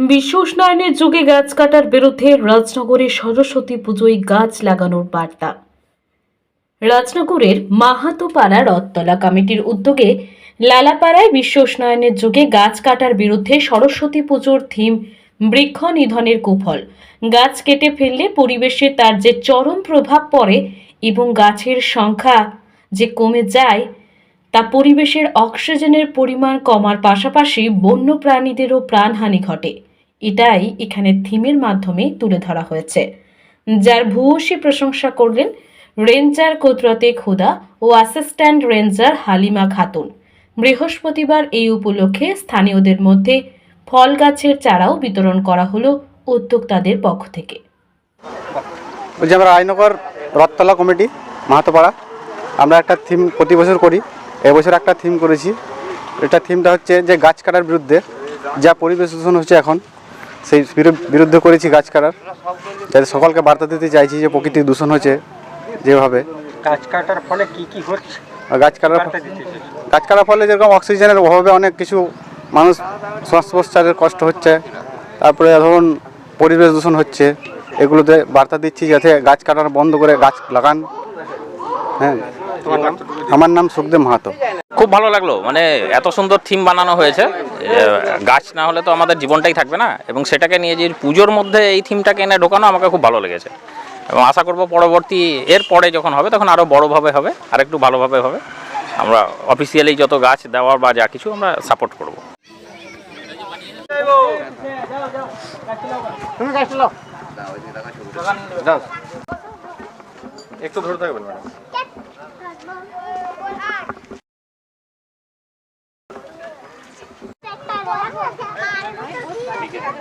বিশ্ব উষ্ণায়নের যুগে গাছ কাটার বিরুদ্ধে রাজনগরে সরস্বতী পুজোয় গাছ লাগানোর বার্তা। রাজনগরের মাহাতোপাড়া রথতলা কমিটির উদ্যোগে লালাপাড়ায় বিশ্ব উষ্ণায়নের যুগে গাছ কাটার বিরুদ্ধে সরস্বতী পুজোর থিম, বৃক্ষ নিধনের কুফল। গাছ কেটে ফেললে পরিবেশে তার যে চরম প্রভাব পড়ে এবং গাছের সংখ্যা যে কমে যায়, তা পরিবেশের অক্সিজেনের পরিমাণ কমার পাশাপাশি বন্য প্রাণীদেরও প্রাণহানি ঘটে। এটাই এখানে থিমের মাধ্যমে তুলে ধরা হয়েছে। যার ভূয়সী প্রশংসা করলেন রেঞ্জার কুদরতে খুদা ও অ্যাসিস্ট্যান্ট রেঞ্জার হালিমা খাতুন। বৃহস্পতিবার এই উপলক্ষে স্থানীয়দের মধ্যে ফল গাছের চারাও বিতরণ করা হলো উদ্যোক্তাদের পক্ষ থেকে। বলছি, আমরা রায়নগর রথতলা কমিটি, মাহাতোপাড়া। আমরা একটা থিম প্রতি বছর করি, এবছর একটা থিম করেছি। এটা থিমটা হচ্ছে যে গাছ কাটার বিরুদ্ধে যা পরিবেশ দূষণ হচ্ছে এখন সেই বিরু- বিরুদ্ধে করেছি গাছ কাটার। যাতে সকলকে বার্তা দিতে চাইছি যে প্রকৃতির দূষণ হচ্ছে যেভাবে। গাছ কাটার ফলে কি কি হচ্ছে? গাছ কাটার। গাছ কাটার ফলে যেরকম অক্সিজেনের অভাবে অনেক কিছু মানুষ শ্বাস প্রশ্বাসের কষ্ট হচ্ছে তারপরে ধরুন পরিবেশ দূষণ হচ্ছে এগুলোতে বার্তা দিচ্ছি যাতে গাছ কাটার বন্ধ করে গাছ লাগান। হ্যাঁ আমার নাম সুখদেব মাহাতো। খুব ভালো লাগল মানে এত সুন্দর থিম বানানো হয়েছে। গাছ না হলে তো আমাদের জীবনটাই থাকবে না। এবং সেটাকে নিয়ে যে পুজোর মধ্যে এই থিমটাকে এনে ঢোকানো আমাকে খুব ভালো লেগেছে। এবং আশা করব পরবর্তী এর পরে যখন হবে তখন আরও বড়োভাবে হবে আর একটু ভালোভাবে হবে। আমরা অফিসিয়ালি যত গাছ দেওয়ার বা যা কিছু আমরা সাপোর্ট করব। একটু ধরে থাকবেন madam.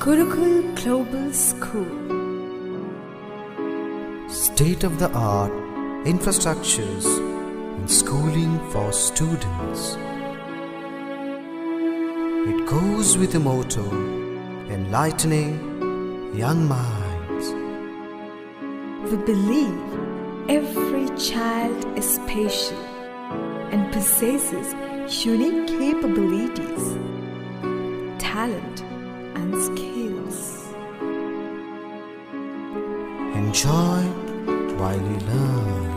Gurukul Global School. state of the art infrastructures and schooling for students. It goes with the motto enlightening young minds. We believe every child is special and possesses unique capabilities, talent, and skills. Enjoy while you learn.